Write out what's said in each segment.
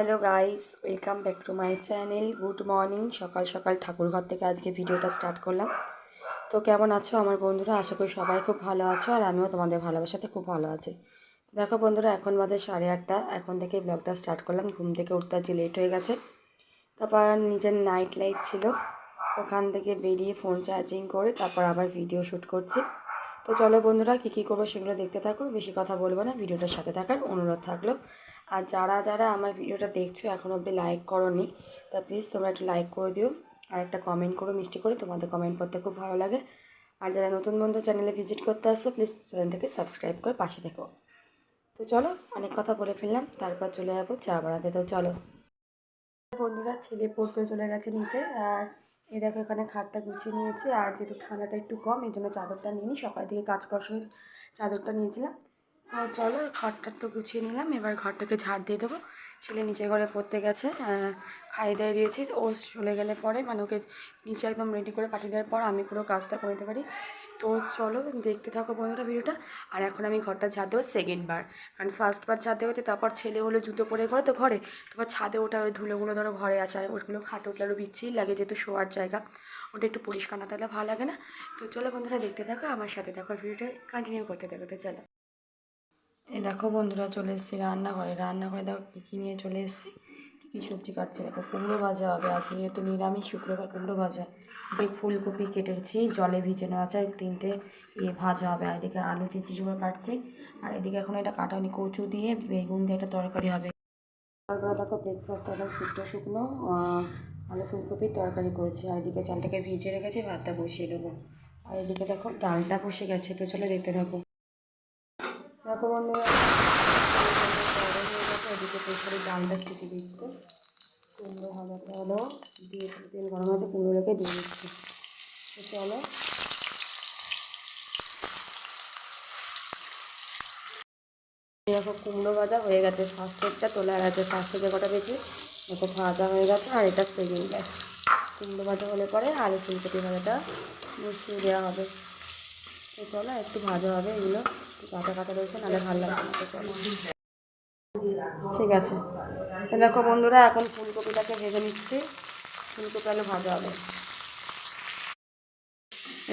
Hello guys welcome back to my channel good morning সকাল সকাল ঠাকুরঘর থেকে আজকে ভিডিওটা স্টার্ট করলাম। তো কেমন আছো আমার বন্ধুরা? আশা করি সবাই খুব ভালো আছো আর আমিও তোমাদের ভালোবাসাতে খুব ভালো আছি। দেখো বন্ধুরা, এখন বাজে সাড়ে আটটা। এখন থেকে ব্লগটা স্টার্ট করলাম। ঘুম থেকে উঠতে আজকে লেট হয়ে গেছে। তারপর নিজের নাইট লাইট ছিল। ওখান থেকে বেরিয়ে ফোন চার্জিং করে তারপর আবার ভিডিও শ্যুট করছি। তো চলো বন্ধুরা, কী কী করব সেগুলো দেখতে থাকো। বেশি কথা বলব না। ভিডিওটার সাথে থাকার অনুরোধ থাকল। আর যারা যারা আমার ভিডিওটা দেখছ, এখন অবধি লাইক করনি, তা প্লিজ তোমরা একটু লাইক করে দিও। আর একটা কমেন্ট করো, মিষ্টি করে। তোমাদের কমেন্ট করতে খুব ভালো লাগে। আর যারা নতুন বন্ধু চ্যানেলে ভিজিট করতে আসছো প্লিজ চ্যানেলটাকে সাবস্ক্রাইব করে পাশে দেখো তো চলো, অনেক কথা বলে ফেললাম, তারপর চলে যাব চা বাড়াতে তো চলো। বন্ধুরা, ছেলে পড়তে চলে গেছে নিচে, আর এই দেখো এখানে খাটটা গুছিয়ে নিয়েছে। আর যেহেতু ঠান্ডাটা একটু কম এই জন্য চাদরটা নিয়ে সকাল থেকে কাজ করার সময় চাদরটা নিয়েছিলাম। চলো ঘরটা তো গুছিয়ে নিলাম, এবার ঘরটাকে ঝাড় দিয়ে দেবো। ছেলে নিচে ঘরে পড়তে গেছে খাইয়ে দিয়ে দিয়েছি, ও চলে গেলে পরে মানে ওকে নিচে একদম রেডি করে পাঠিয়ে দেওয়ার পর আমি পুরো কাজটা করে দিতে পারি। তো চলো দেখতে থাকো বন্ধুরা ভিডিওটা, আর এখন আমি ঘরটা ঝাড় দেবো সেকেন্ড বার। কারণ ফার্স্ট বার ঝাড় দেওয়াতে তারপর ছেলে হলো জুতো পরে ঘরে, তো ঘরে, তারপর ছাদে ওটা ওই ধুলোগুলো ধরো ঘরে আসে আর ওগুলো খাটে উঠলে আরও বিচ্ছিরি লাগে যেহেতু শোয়ার জায়গা। ওটা একটু পরিষ্কার না থাকলে ভালো লাগে না। তো চলো বন্ধুরা দেখতে থাকো, আমার সাথে দেখো ভিডিওটা কন্টিনিউ করতে থাকো, তো চলো। এই দেখো বন্ধুরা চলে এসেছি রান্নাঘরে। রান্নাঘরে দেখো কী কী নিয়ে চলে এসেছি। কী সবজি কাটছে? দেখো কুমড়ো ভাজা হবে। আজকে যেহেতু নিরামিষ, শুক্রবার কুমড়ো ভাজা। এদিকে ফুলকপি কেটেছি, জলে ভিজানো আছে। আর তিনটে ইয়ে ভাজা হবে। আর এদিকে আলু চিচি করে কাটছি। আর এদিকে এখন এটা কাটানি কচু দিয়ে বেগুন দিয়ে একটা তরকারি হবে। তারপরে দেখো ব্রেকফাস্ট একদম শুকনো শুকনো আলু ফুলকপির তরকারি করেছি। আর এদিকে চালটাকে ভিজে রেখেছি, ভাতটা বসিয়ে দেবো। আর এদিকে দেখো ডালটা বসে গেছে। তো চলে দেখতে থাকো। দেখো বন্ধুরা এদিকে প্রেশারে ডালটা খেতে দিচ্ছে। কুমড়ো ভাজাটা হলো দিয়ে তেল গরম আছে কুমড়োটাকে দিয়ে দিচ্ছি। চলো। দেখো, কুমড়ো ভাজা হয়ে গেছে ফার্স্টেরটা তোলা গেছে ফার্স্টে যে কটা পেয়েছি দেখো ভাজা হয়ে গেছে, আর এটা সেকেন্ড। গেছে কুমড়ো ভাজা হলে পরে আলু ফুলকপি ভাজাটা বসিয়ে দেওয়া হবে। তো চলো, একটু ভাজা হবে এগুলো। কাটা কাটা রয়েছে, নাহলে ভালো লাগবে তো চলো। ঠিক আছে। দেখো বন্ধুরা, এখন ফুলকপিটাকে ভেজে নিচ্ছি। ফুলকপি আলু ভাজা হবে।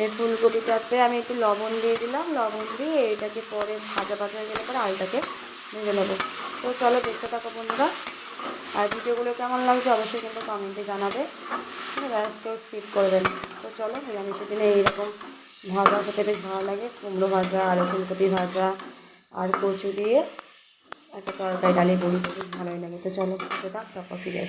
এই ফুলকপিটাতে আমি একটু লবণ দিয়ে দিলাম। লবণ দিয়ে এটাকে পরে ভাজা ভাজা হয়ে গেলে পরে আলুটাকে ভেজে নেব। তো চলো, দেখতে থাকো বন্ধুরা। আর ভিডিওগুলো কেমন লাগছে অবশ্যই কিন্তু কমেন্টে জানাবে। ব্যাস, কেউ স্কিপ করবেন তো চলো, নিরামিষের দিনে এইরকম ভাজা খেতে বেশ ভালো লাগে, কুমড়ো ভাজা, আলু ফুলকপি ভাজা, আর কচু দিয়ে একটা তরকারি ডালি বড়ি বেশ ভালোই লাগে। তো চলো খেতে থাক, তারপর ফিরে